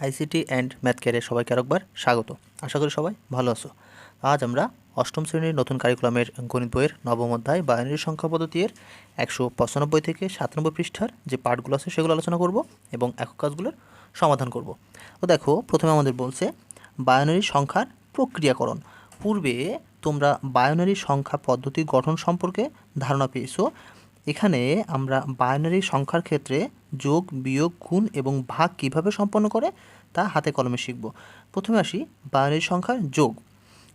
ICT and math কেয়ারের সবাইকে আরেকবার স্বাগত। আশা করি সবাই ভালো আছো। আজ আমরা অষ্টম শ্রেণির নতুন কারিকুলামের গণিত বইয়ের নবম অধ্যায় বাইনারি সংখ্যা পদ্ধতির একশো পঁচানব্বই থেকে সাতানব্বই পৃষ্ঠার যে পার্টগুলো আছে সেগুলো আলোচনা করব এবং একক কাজগুলোর সমাধান করব। তো দেখো, প্রথমে আমাদের বলছে বায়নারি সংখ্যার প্রক্রিয়াকরণ। পূর্বে তোমরা বায়নারি সংখ্যা পদ্ধতি গঠন সম্পর্কে ধারণা পেয়েছ। এখানে আমরা বাইনারি সংখ্যার ক্ষেত্রে যোগ, বিয়োগ, গুণ এবং ভাগ কীভাবে সম্পন্ন করে তা হাতে কলমে শিখব। প্রথমে আসি বাইনারি সংখ্যার যোগ।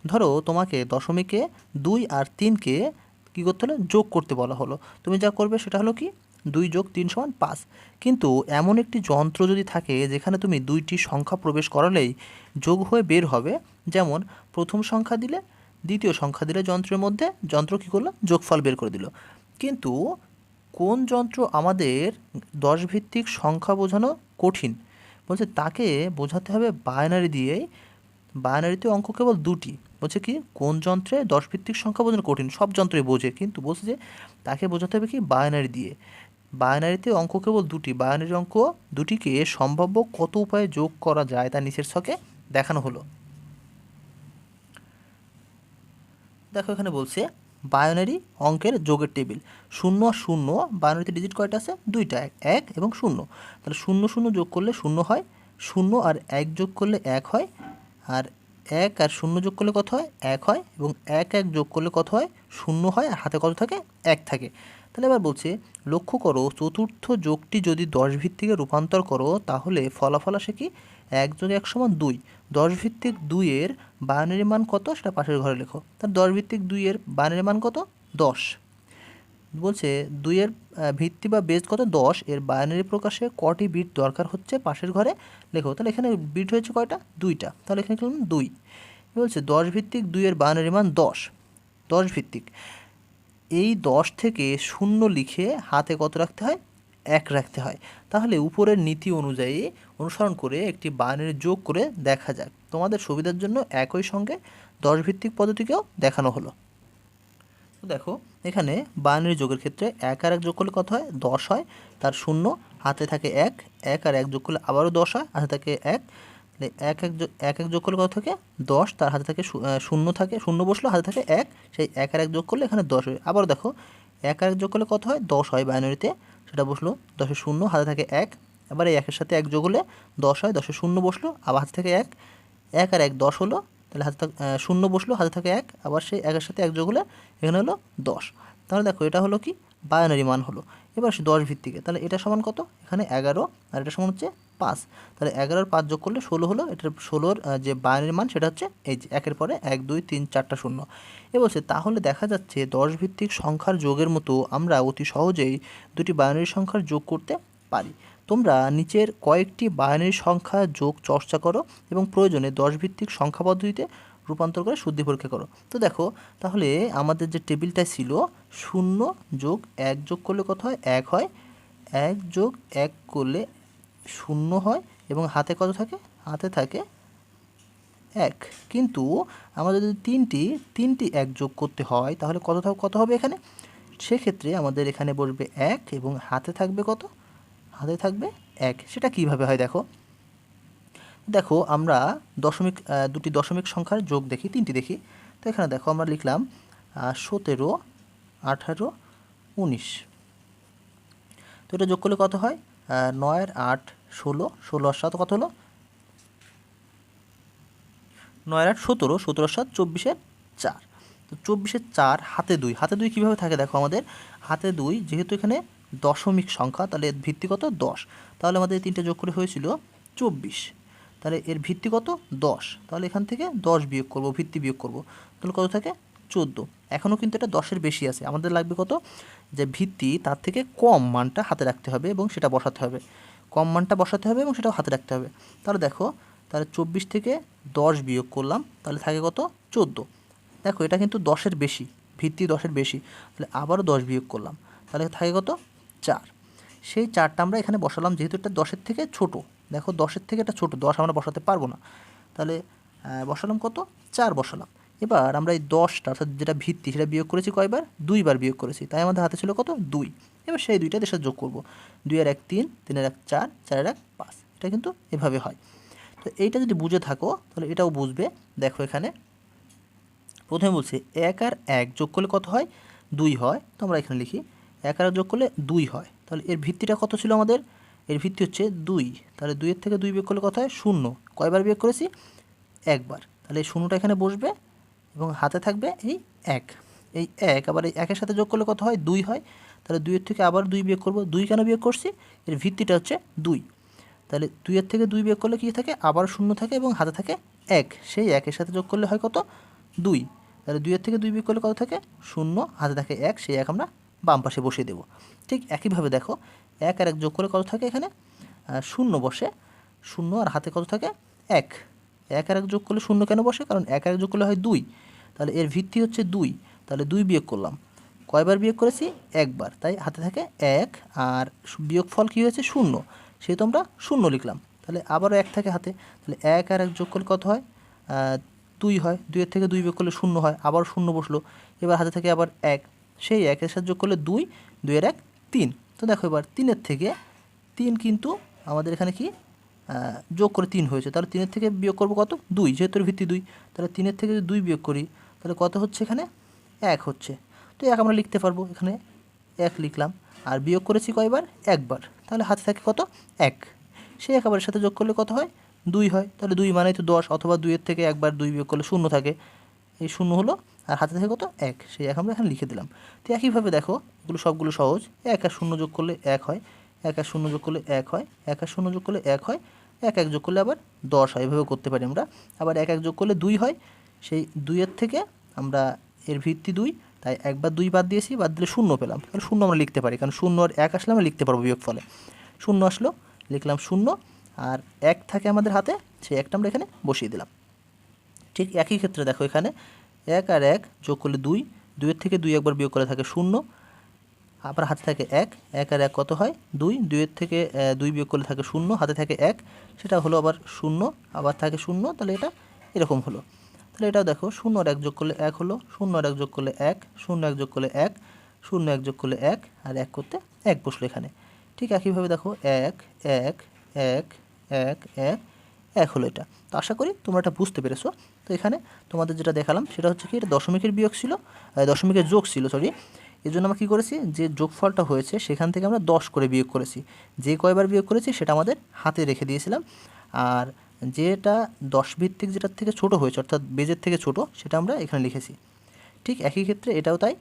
ধরো তোমাকে দশমিকে দুই আর তিনকে কী করতে হলো? যোগ করতে বলা হলো। তুমি যা করবে সেটা হলো কি? দুই যোগ তিন সমান পাঁচ। কিন্তু এমন একটি যন্ত্র যদি থাকে যেখানে তুমি দুইটি সংখ্যা প্রবেশ করালেই যোগ হয়ে বের হবে, যেমন প্রথম সংখ্যা দিলে দ্বিতীয় সংখ্যা দিলে যন্ত্রের মধ্যে, যন্ত্র কী করল? যোগফল বের করে দিল। কিন্তু কোন যন্ত্র আমাদের দশ ভিত্তিক সংখ্যা বোঝানো কঠিন? বলছে তাকে বোঝাতে হবে বায়নারি দিয়েই বায়নারিতে অঙ্ক কেবল দুটি। বলছে কি, কোন যন্ত্রে দশ ভিত্তিক সংখ্যা বোঝানো কঠিন? সব যন্ত্রে বোঝে, কিন্তু বলছে যে তাকে বোঝাতে হবে কি বায়নারি দিয়ে। বায়নারিতে অঙ্ক কেবল দুটি। বায়নারি অঙ্ক দুটিকে সম্ভাব্য কত উপায়ে যোগ করা যায় তা নিচের ছকে দেখানো হলো। দেখো এখানে বলছে বায়োনারি অঙ্কের যোগের টেবিল। শূন্য আর শূন্য বায়োনারিতে ডিজিট কয়টা আছে? দুইটা, এক এক এবং শূন্য। তাহলে শূন্য শূন্য যোগ করলে শূন্য হয়, শূন্য আর এক যোগ করলে এক হয়, আর এক আর শূন্য যোগ করলে কত হয়? এক হয় এবং এক এক যোগ করলে কত হয়? শূন্য হয়, আর হাতে কত থাকে? এক থাকে। তাহলে এবার বলছে, লক্ষ্য করো, চতুর্থ যোগটি যদি দশ ভিত্তিকে রূপান্তর করো, তাহলে ফলাফল আসে কি? এক যোগ এক সমান দুই। দশ ভিত্তিক দুইয়ের বায়ানের মান কত? সেটা পাশের ঘরে লেখো। তার দশ ভিত্তিক দুইয়ের বানের মান কত? দশ। বলছে দুইয়ের ভিত্তি বা বেজ কত? দশ। এর বায়ানারি প্রকাশে কটি বিট দরকার হচ্ছে পাশের ঘরে? লেখো। তাহলে এখানে বিট হয়েছে কয়টা? দুইটা। তাহলে এখানে লিখলাম দুই। বলছে দশ ভিত্তিক দুইয়ের বায়ানারি মান দশ। দশ ভিত্তিক এই দশ থেকে শূন্য লিখে হাতে কত রাখতে হয়? এক রাখতে হয়। তাহলে উপরের নীতি অনুযায়ী অনুসরণ করে একটি বাইনারি যোগ করে দেখা যাক। তোমাদের সুবিধার জন্য একই সঙ্গে দশ ভিত্তিক পদ্ধতিকেও দেখানো হলো। তো দেখো, এখানে বাইনারি যোগের ক্ষেত্রে এক আর এক যোগ করলে কত হয়? দশ হয়। তার শূন্য, হাতে থাকে এক। এক আর এক যোগ করলে আবারও দশ হয়, হাতে থাকে এক। এক এক এক এক যোগ করলে কত থাকে? দশ। তার হাতে থাকে শূন্য থাকে, শূন্য বসল, হাতে থাকে এক। সেই এক আর এক যোগ করলে এখানে দশ হয়। আবার দেখো, এক আর এক যোগ করলে কত হয়? দশ হয় বাইনারিতে সেটা বসল দশে শূন্য, হাতে থাকে এক। এবার এই একের সাথে এক যোগ হলে দশ হয়, দশে শূন্য বসল, আবার হাতে থেকে এক। এক আর এক দশ হলো, তাহলে হাতে থাকে শূন্য বসল, হাতে থাকে এক। আবার সেই একের সাথে এক যোগ হলে এখানে হলো দশ। তাহলে দেখো এটা হলো কি? বায়নারি মান হলো। এবার দশ ভিত্তিকে। তাহলে এটা সমান কত? এখানে এগারো, আর এটা সমান হচ্ছে পাঁচ। তাহলে এগারোর পাঁচ যোগ করলে ষোলো হলো, এটার ষোলোর যে বায়নারি মান সেটা হচ্ছে এই যে, একের পরে এক, দুই, তিন, চারটা শূন্য। এ বলছে, তাহলে দেখা যাচ্ছে দশ ভিত্তিক সংখ্যার যোগের মতো আমরা অতি সহজেই দুটি বায়নারি সংখ্যার যোগ করতে পারি। তোমরা নিচের কয়েকটি বায়নারি সংখ্যা যোগ চর্চা করো এবং প্রয়োজনে দশ ভিত্তিক সংখ্যা পদ্ধতিতে রূপান্তর করে শুদ্ধি পরীক্ষা করো। তো দেখো, তাহলে আমাদের যে টেবিলটা ছিল, শূন্য যোগ এক যোগ করলে কত হয়? এক হয়। এক যোগ এক করলে শূন্য হয় এবং হাতে কত থাকে? হাতে থাকে এক। কিন্তু আমাদের যদি তিনটি তিনটি এক যোগ করতে হয়, তাহলে কত কত হবে এখানে? সেক্ষেত্রে আমাদের এখানে বসবে এক এবং হাতে থাকবে কত? হাতে থাকবে এক। সেটা কীভাবে হয় দেখো? দেখো, আমরা দশমিক দুটি দশমিক সংখ্যার যোগ দেখি, তিনটি দেখি। তো এখানে দেখো, আমরা লিখলাম সতেরো, আঠারো, উনিশ। তো এটা যোগ করলে কত হয়? নয়ের আট ষোলো ষোলো আর সাত, কত হলো? নয় আট, সতেরো সতেরো সাত চব্বিশের চার। তো চব্বিশের চার, হাতে দুই। হাতে দুই কীভাবে থাকে দেখো আমাদের? হাতে দুই, যেহেতু এখানে দশমিক সংখ্যা, তাহলে এর ভিত্তি কত? দশ। তাহলে আমাদের তিনটে যোগ করে হয়েছিল চব্বিশ। তাহলে এর ভিত্তি কত? দশ। তাহলে এখান থেকে দশ বিয়োগ করব, ভিত্তি বিয়োগ করব। তাহলে কত থাকে? চোদ্দ। এখনও কিন্তু এটা দশের বেশি আছে। আমাদের লাগবে কত? যে ভিত্তি, তার থেকে কম মানটা হাতে রাখতে হবে এবং সেটা বসাতে হবে। কম মানটা বসাতে হবে এবং সেটাও হাতে রাখতে হবে। তাহলে দেখো, তাহলে চব্বিশ থেকে দশ বিয়োগ করলাম, তাহলে থাকে কত? চোদ্দ। দেখো, এটা কিন্তু দশের বেশি, ভিত্তি দশের বেশি। তাহলে আবারও দশ বিয়োগ করলাম, তাহলে থাকে কত? চার। সেই চারটা আমরা এখানে বসালাম, যেহেতু এটা দশের থেকে ছোট। দেখো, দশের থেকে এটা ছোট, দশ আমরা বসাতে পারব না। তাহলে বসালাম কত? চার বসালাম। এবার আমরা এই দশটা, অর্থাৎ যেটা ভিত্তি, সেটা বিয়োগ করেছি কয়বার? দুইবার বিয়োগ করেছি। তাই আমাদের হাতে ছিল কত? দুই। এবার সেই দুইটা দেশের যোগ করব। দুই আর এক তিন তিনের এক চার চারের এক পাঁচ। এটা কিন্তু এভাবে হয়। তো এইটা যদি বুঝে থাকো, তাহলে এটাও বুঝবে। দেখো এখানে। প্রথমে বলছি, এক আর এক যোগ করলে কত হয়? দুই হয়। তো আমরা এখানে লিখি, এক আর যোগ করলে দুই হয়। তাহলে এর ভিত্তিটা কত ছিল আমাদের? এর ভিত্তি হচ্ছে দুই। তাহলে দুইয়ের থেকে দুই বিয়োগ করলে কত হয়? শূন্য। কয়বার বিয়োগ করেছি? একবার। তাহলে শূন্যটা এখানে বসবে এবং হাতে থাকবে এই এক। এই এক, আবার এই একের সাথে যোগ করলে কত হয়? দুই হয়। তাহলে দুইয়ের থেকে আবার দুই বিয়োগ করব। দুই কেন বিয়োগ করছি? এর ভিত্তিটা হচ্ছে দুই। তাহলে দুইয়ের থেকে দুই বিয়োগ করলে কী থাকে? আবার শূন্য থাকে এবং হাতে থাকে এক। সেই একের সাথে যোগ করলে হয় কত? দুই। তাহলে দুইয়ের থেকে দুই বিয়োগ করলে কত থাকে? শূন্য। হাতে থাকে এক। সেই এক আমরা বাম পাশে বসিয়ে দেবো। ঠিক একইভাবে দেখো, এক আর এক যোগ করলে কত থাকে এখানে? শূন্য বসে। শূন্য আর হাতে কত থাকে? এক। এক আর এক যোগ করলে শূন্য কেন বসে? কারণ এক আর এক যোগ করলে হয় দুই। তাহলে এর ভিত্তি হচ্ছে দুই। তাহলে দুই বিয়োগ করলাম। কয়বার বিয়োগ করেছি? একবার। তাই হাতে থাকে এক আর বিয়োগফল কী হয়েছে? শূন্য। সেহেতু আমরা শূন্য লিখলাম। তাহলে আবারও এক থাকে হাতে। তাহলে এক আর এক যোগ করলে কত হয়? দুই হয়। দুইয়ের থেকে দুই বিয়োগ করলে শূন্য হয়। আবার শূন্য বসল। এবার হাতে থেকে আবার এক। সেই একের সাথে যোগ করলে দুই, দুইয়ের এক, তিন। তো দেখো এবার তিনের থেকে তিন কিন্তু আমাদের এখানে কি? যোগ করে তিন হয়েছে। তাহলে তিনের থেকে বিয়োগ করব কত? দুই। যেহেতু ভিত্তি দুই। তাহলে তিনের থেকে যদি দুই বিয়োগ করি, তাহলে কত হচ্ছে এখানে? এক হচ্ছে। তো এক আমরা লিখতে পারব। এখানে এক লিখলাম। আর বিয়োগ করেছি কয়বার? একবার। তাহলে হাতে থাকে কত? এক। সেই একেবারের সাথে যোগ করলে কত হয়? দুই হয়। তাহলে দুই মানেই তো দশ, অথবা দুইয়ের থেকে একবার দুই বিয়োগ করলে শূন্য থাকে। এই শূন্য হলো, আর হাতে থেকে কত? এক। সেই এক আমরা এখানে লিখে দিলাম। তো একইভাবে দেখো, এগুলো সবগুলো সহজ। এক আর শূন্য যোগ করলে এক হয়। এক আর শূন্য যোগ করলে এক হয়। এক আর শূন্য যোগ করলে এক হয়। এক এক যোগ করলে আবার দশ হয়। এভাবে করতে পারি আমরা। আবার এক এক যোগ করলে দুই হয়। সেই দুইয়ের থেকে আমরা এর ভিত্তি দুই তাই একবার দুই বাদ দিয়েছি, বাদ দিলে শূন্য পেলাম। তাহলে শূন্য আমরা লিখতে পারি, কারণ শূন্য আর এক আসলে আমরা লিখতে পারব বিয়োগ ফলে শূন্য আসলো, লিখলাম শূন্য, আর এক থাকে আমাদের হাতে, সেই একটা আমরা এখানে বসিয়ে দিলাম। ঠিক একই ক্ষেত্রে দেখো এখানে এক আর এক যোগ করলে দুই, দুইয়ের থেকে দুই একবার বিয়োগ করে থাকে শূন্য, আবার হাতে থাকে এক এক আর এক কত হয়? দুই, দুইয়ের থেকে দুই বিয়োগ করলে থাকে শূন্য, হাতে থাকে এক, সেটা হলো আবার শূন্য, আবার থাকে শূন্য, তাহলে এটা এরকম হলো। তাহলে এটাও দেখো, শূন্য আর এক যোগ করলে এক হলো, শূন্য আর এক যোগ করলে এক, শূন্য এক যোগ করলে এক, শূন্য এক যোগ করলে এক, আর এক করতে এক বসল এখানে। ঠিক একইভাবে দেখো, এক এক এক এক এক এক হলো এটা। তো আশা করি তোমরা এটা বুঝতে পেরেছ। তো এখানে তোমাদের যেটা দেখালাম, সেটা হচ্ছে কি, এটা দশমিকের বিয়োগ ছিল দশমিকের যোগ ছিল সরি এই জন্য আমরা কী করেছি, যে যোগফলটা হয়েছে, সেখান থেকে আমরা দশ করে বিয়োগ করেছি। যে কয়বার বিয়োগ করেছি, সেটা আমাদের হাতে রেখে দিয়েছিলাম। আর যেটা দশ ভিত্তিক যেটার থেকে ছোট হয়েছে, অর্থাৎ বেজের থেকে ছোট, সেটা আমরা এখানে লিখেছি। ঠিক একই ক্ষেত্রে এটাও তাই।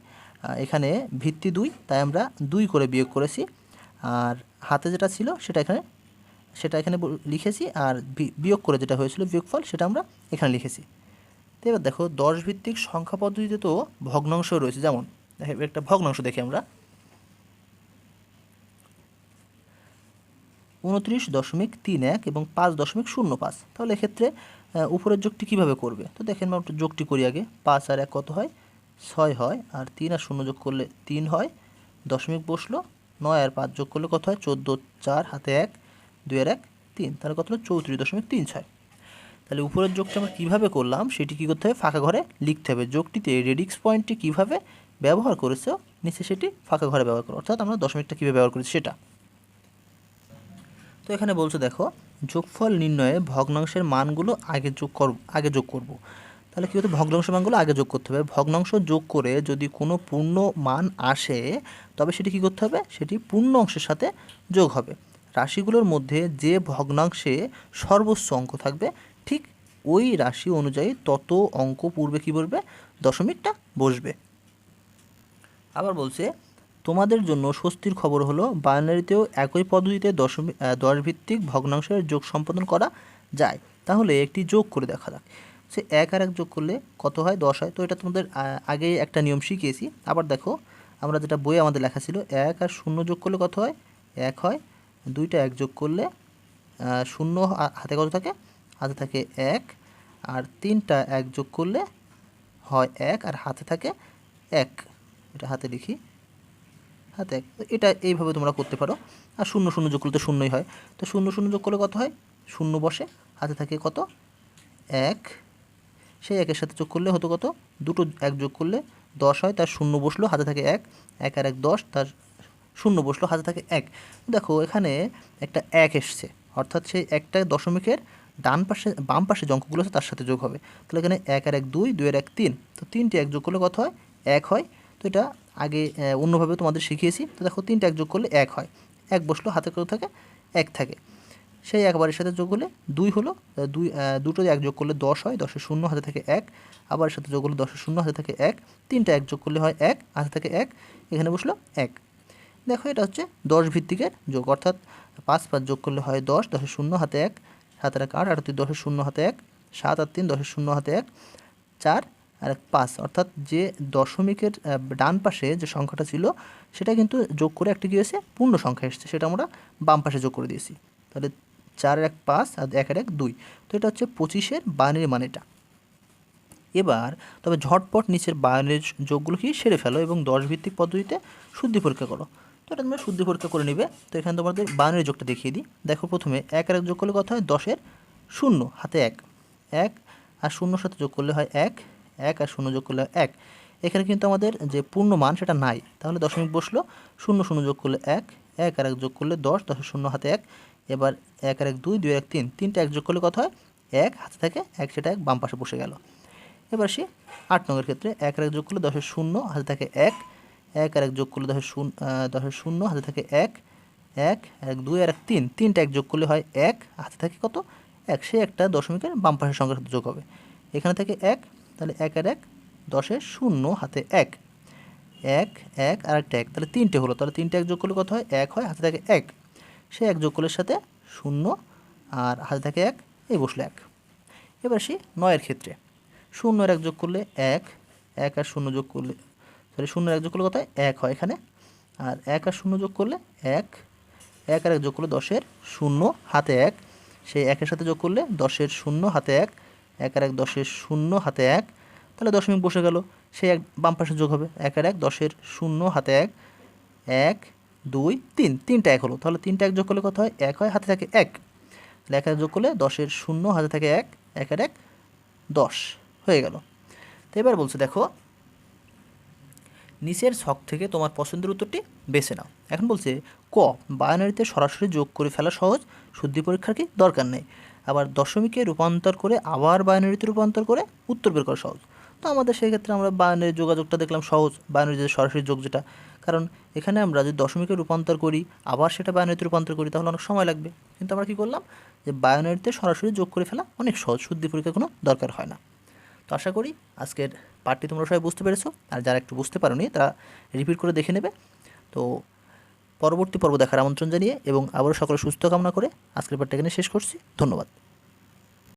এখানে ভিত্তি দুই, তাই আমরা দুই করে বিয়োগ করেছি। আর হাতে যেটা ছিল, সেটা এখানে সেটা এখানে লিখেছি। আর বিয়োগ করে যেটা হয়েছিল, বিয়োগফল, সেটা আমরা এখানে লিখেছি। তো এবার দেখো দশ ভিত্তিক সংখ্যা পদ্ধতিতে তো ভগ্নাংশ রয়েছে। যেমন একটা ভগ্নাংশ দেখি আমরা। উনত্রিশ দশমিক তিন এক এবং পাঁচ দশমিক শূন্য পাঁচ। তাহলে এক্ষেত্রে উপরের যোগটি কীভাবে করবে? তো দেখেন একটু যোগটি করি আগে। পাঁচ আর এক কত হয়? ছয় হয়। আর তিন আর শূন্য যোগ করলে তিন হয়। দশমিক বসল। নয় আর পাঁচ যোগ করলে কত হয়? চোদ্দ, চার, হাতে এক, দুই আর এক, তিন। তাহলে কত হলো? চৌত্রিশ দশমিক তিন ছয়। তাহলে উপরের যোগটা আমরা কীভাবে করলাম? সেটি কী করতে হবে? ফাঁকা ঘরে লিখতে হবে। যোগটিতে রেডিক্স পয়েন্টটি কীভাবে ব্যবহার করেছে? নিচে সেটি ফাঁকা ঘরে ব্যবহার করো। অর্থাৎ আমরা দশমিকটা কীভাবে ব্যবহার করেছি সেটা। তো এখানে বলছে, দেখো, যোগফল নির্ণয়ে ভগ্নাংশের মানগুলো আগে যোগ কর, আগে যোগ করব। তাহলে কী হতো ভগ্নাংশ মানগুলো আগে যোগ করতে হবে। ভগ্নাংশ যোগ করে যদি কোনো পূর্ণ মান আসে, তবে সেটি কী করতে হবে? সেটি পূর্ণ অংশের সাথে যোগ হবে। রাশিগুলোর মধ্যে যে ভগ্নাংশে সর্বোচ্চ অঙ্ক থাকবে, ঠিক ওই রাশি অনুযায়ী তত অঙ্ক পূর্বে কী বলবে দশমিকটা বসবে। আবার বলছে তোমাদের জন্য স্বস্তির খবর হলো বাইনারিতেও একই পদ্ধতিতে দশমিক দশ ভিত্তিক ভগ্নাংশের যোগ সম্পাদন করা যায়। তাহলে একটি যোগ করে দেখা যাক। সে এক আর এক যোগ করলে কত হয়? দশ হয়। তো এটা তোমাদের আগেই একটা নিয়ম শিখিয়েছি। আবার দেখো, আমরা যেটা বইয়ে আমাদের লেখা ছিল, এক আর শূন্য যোগ করলে কত হয়? এক হয়। দুইটা এক যোগ করলে শূন্য হাতে কত থাকে? হাতে থাকে এক। আর তিনটা এক যোগ করলে হয় এক, আর হাতে থাকে এক। এটা হাতে লিখি। হাতে এক এটা এইভাবে তোমরা করতে পারো। আর শূন্য শূন্য যোগ করলে তো শূন্যই হয়। তো শূন্য শূন্য যোগ করলে কত হয়? শূন্য বসে। হাতে থাকে কত? এক। সেই একের সাথে যোগ করলে হতো কত? দুটো এক যোগ করলে দশ হয়, তার শূন্য বসল, হাতে থাকে এক। এক আর এক দশ, তার শূন্য বসল, হাতে থাকে এক। দেখো, এখানে একটা এক এসছে। অর্থাৎ সেই একটা দশমিকের ডান পাশে, বাম পাশে যে অঙ্কগুলো আছে, তার সাথে যোগ হবে। তাহলে এখানে এক আর এক দুই দুই আর এক তিন। তো তিনটে এক যোগ করলে কত হয়? এক হয়। তো এটা আগে অন্যভাবে তোমাদের শিখিয়েছি। তো দেখো, তিনটে এক যোগ করলে এক হয়। এক বসল, হাতে কত থাকে, এক থাকে। সেই একবারের সাথে যোগ হলে দুই হলো দুই দুটো এক যোগ করলে দশ হয়, দশের শূন্য, হাতে থাকে এক। আবারের সাথে যোগ হলে দশের শূন্য, হাতে থাকে এক। তিনটা এক যোগ করলে হয় এক, হাতে থাকে এক, এখানে বসল এক। দেখো, এটা হচ্ছে দশ ভিত্তিকের যোগ। অর্থাৎ পাঁচ পাঁচ যোগ করলে হয় দশ, দশের শূন্য, হাতে এক। সাত এক আট আট দশের শূন্য, হাতে এক। সাত আর তিন, দশের শূন্য, হাতে এক। চার আর এক পাঁচ অর্থাৎ যে দশমিকের ডান পাশে যে সংখ্যাটা ছিল, সেটা কিন্তু যোগ করে একটা কী হয়েছে? পূর্ণ সংখ্যা এসেছে, সেটা আমরা বাম পাশে যোগ করে দিয়েছি। তাহলে চার এক পাঁচ আর এক এক দুই। তো এটা হচ্ছে পঁচিশের বাইনারি মানেটা। এবার, তবে ঝটপট নিচের বায়নের যোগগুলো কি সেরে ফেলো এবং দশ ভিত্তিক পদ্ধতিতে শুদ্ধি পরীক্ষা করো। তো এটা তোমরা শুদ্ধি পরীক্ষা করে নিবে। তো এখানে তোমাদের বায়নের যোগটা দেখিয়ে দিই। দেখো প্রথমে এক এক যোগ করলে কত হয়? দশের শূন্য, হাতে এক। এক আর শূন্যর সাথে যোগ করলে হয় এক। এক আর শূন্য যোগ করলে এক। এখানে কিন্তু আমাদের যে পূর্ণ মান সেটা নাই। তাহলে দশমিক বসল, শূন্য শূন্য যোগ করলে এক এক আর এক যোগ করলে দশ, দশের শূন্য হাতে এক। এবার এক আর এক দুই দুই এক তিন, তিনটা এক যোগ করলে কত হয়? এক, হাতে থাকে এক, সেটা এক বাম পাশে বসে গেল। এবার সে আট নংয়ের ক্ষেত্রে এক আর এক যোগ করলে দশের শূন্য, হাতে থাকে এক। এক আর এক যোগ করলে দশের শূন্য দশের শূন্য, হাতে থাকে এক। এক এক দুই আর এক তিন, তিনটা এক যোগ করলে হয় এক, হাতে থাকে কত? এক। সে একটা দশমিকের বাম পাশের সংখ্যার সাথে যোগ হবে। এখানে থাকে এক তাহলে এক আর এক দশের শূন্য, হাতে এক। এক এক আর একটা এক, তাহলে তিনটে হলো। তাহলে তিনটে এক যোগ করলে কত হয়? এক হয়, হাতে থাকে এক। সে এক যোগ করলে সাথে শূন্য আর হাতে থাকে এক এই বসল এক। এবার সে নয়ের ক্ষেত্রে। শূন্য এক যোগ করলে এক এক আর শূন্য যোগ করলে সরি শূন্য এক যোগ করলে কত হয়? এক হয় এখানে। আর এক আর শূন্য যোগ করলে এক এক আর এক যোগ করলে দশের শূন্য, হাতে এক। সেই একের সাথে যোগ করলে দশের শূন্য, হাতে এক। এক আর এক দশের শূন্য হাতে এক। তাহলে দশমিক বসে গেল। সে এক বাম পাশে যোগ হবে। এক আর এক দশের শূন্য হাতে এক। এক, দুই, তিন। তিনটা এক হলো। তাহলে তিনটা এক যোগ করলে কত হয়? এক হয়, হাতে থাকে এক। তাহলে এক যোগ করলে দশের শূন্য, হাতে থাকে এক। এক আর এক দশ হয়ে গেল। তো এবার বলছে, দেখো, নিচের ছক থেকে তোমার পছন্দের উত্তরটি বেছে নাও। এখন বলছে, ক, বায়নারিতে সরাসরি যোগ করে ফেলা সহজ। শুদ্ধি পরীক্ষার কি দরকার নেই। আবার দশমিকে রূপান্তর করে আবার বায়নারিতে রূপান্তর করে উত্তর বের করা সহজ। তো আমাদের সেই ক্ষেত্রে আমরা বায়নারি যোগাযোগটা দেখলাম সহজ বায়নারি যে সরাসরি যোগ যেটা। কারণ এখানে আমরা যদি দশমিকে রূপান্তর করি, আবার সেটা বায়নারিতে রূপান্তর করি, তাহলে অনেক সময় লাগবে। কিন্তু আমরা কী করলাম? যে বায়নারিতে সরাসরি যোগ করে ফেলা অনেক সহজ, শুদ্ধি পরীক্ষার কোনো দরকার হয় না। তো আশা করি আজকের পার্টটি তোমরা সবাই বুঝতে পেরেছ। আর যারা একটু বুঝতে পারোনি, তারা রিপিট করে দেখে নেবে। তো পরবর্তী পর্ব দেখার আমন্ত্রণ জানিয়ে এবং আবারও সকলে সুস্থ কামনা করে আজকের পাঠটা এখানে শেষ করছি। ধন্যবাদ।